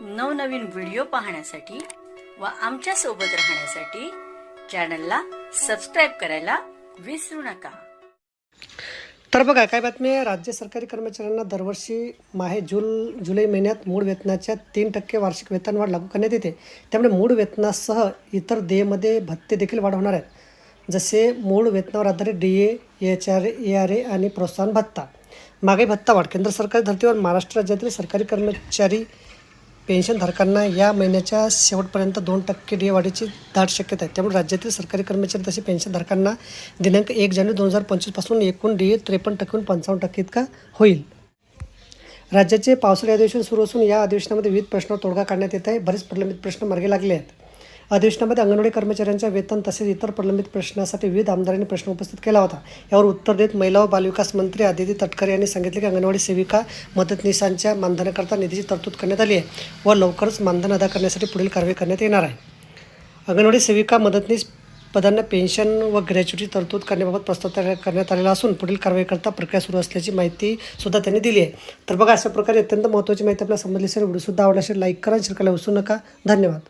नवनवीन व्हिडिओ पाहण्यासाठी व आमच्यासोबत राहण्यासाठी चॅनलला सबस्क्राईब करायला विसरू नका. तर बघा काय बातमी आहे? राज्य सरकारी कर्मचाऱ्यांना दरवर्षी माहे जून जुलै महिन्यात मूळ वेतनाच्या तीन टक्के वार्षिक वेतनवाढ लागू करण्यात येते. त्यामुळे मूळ वेतनासह इतर देयमध्ये भत्ते देखील वाढ होणार आहेत. जसे मूळ वेतनावर आधारित D A H R A R A आणि प्रोत्साहन भत्ता. मागे भत्ता वाढ केंद्र सरकारी धर्तीवर महाराष्ट्र राज्यातील सरकारी कर्मचारी पेन्शनधारकांना या महिन्याच्या शेवटपर्यंत दोन टक्के डी वाढीची दाट शक्यता आहे. त्यामुळे राज्यातील सरकारी कर्मचारी तसे पेन्शनधारकांना दिनांक एक जानेवारी दोन हजार पंचवीसपासून एकूण डी ए त्रेपन्न टक्केहून पंचावन्न टक्के इतका होईल. राज्याचे पावसाळी अधिवेशन सुरू असून या अधिवेशनामध्ये विविध प्रश्नावर तोडगा काढण्यात येत आहे. बरेच प्रलंबित प्रश्न मार्गी लागले आहेत. अधिवेशनामध्ये अंगणवाडी कर्मचाऱ्यांच्या वेतन तसेच इतर प्रलंबित प्रश्नासाठी विविध आमदारांनी प्रश्न उपस्थित केला होता. यावर उत्तर देत महिला व बालविकास मंत्री आदिती तटकरे यांनी सांगितले की अंगणवाडी सेविका मदतनीसांच्या मानधनाकरता निधीची तरतूद करण्यात आली आहे व लवकरच मानधन अदा करण्यासाठी पुढील कारवाई करण्यात येणार आहे. अंगणवाडी सेविका मदतनीस पदांना पेन्शन व ग्रॅच्युटी तरतूद करण्याबाबत प्रस्ताव तयार करण्यात आलेला असून पुढील कारवाईकरता प्रक्रिया सुरू असल्याची माहिती सुद्धा त्यांनी दिली आहे. तर बघा अशा प्रकारे अत्यंत महत्त्वाची माहिती आपल्याला समजली असेल व्हिडिओसुद्धा आवडला असेल लाईक करा शेअर करायला विसरू नका. धन्यवाद.